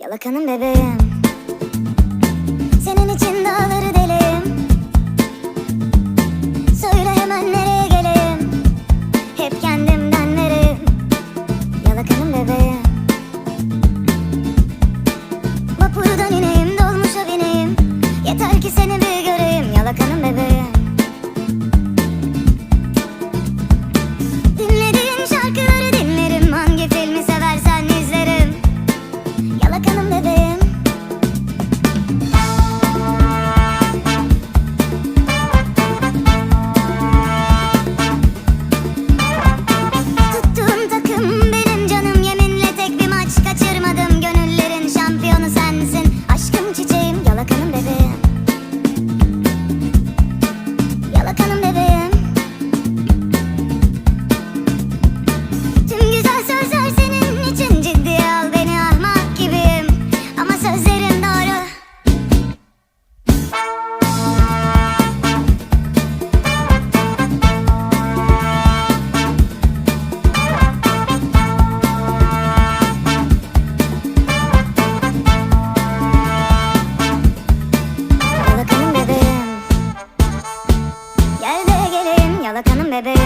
Yalakanın bebeğim Senin için yalakanım bebeğim.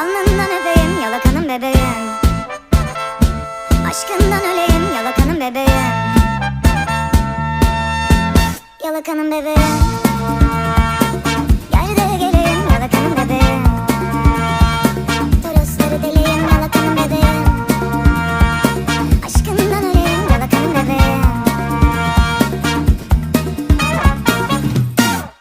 Alnından öpeyim yalakanım bebeğim. Aşkından öleyim yalakanım bebeğim. Yalakanım bebeğim.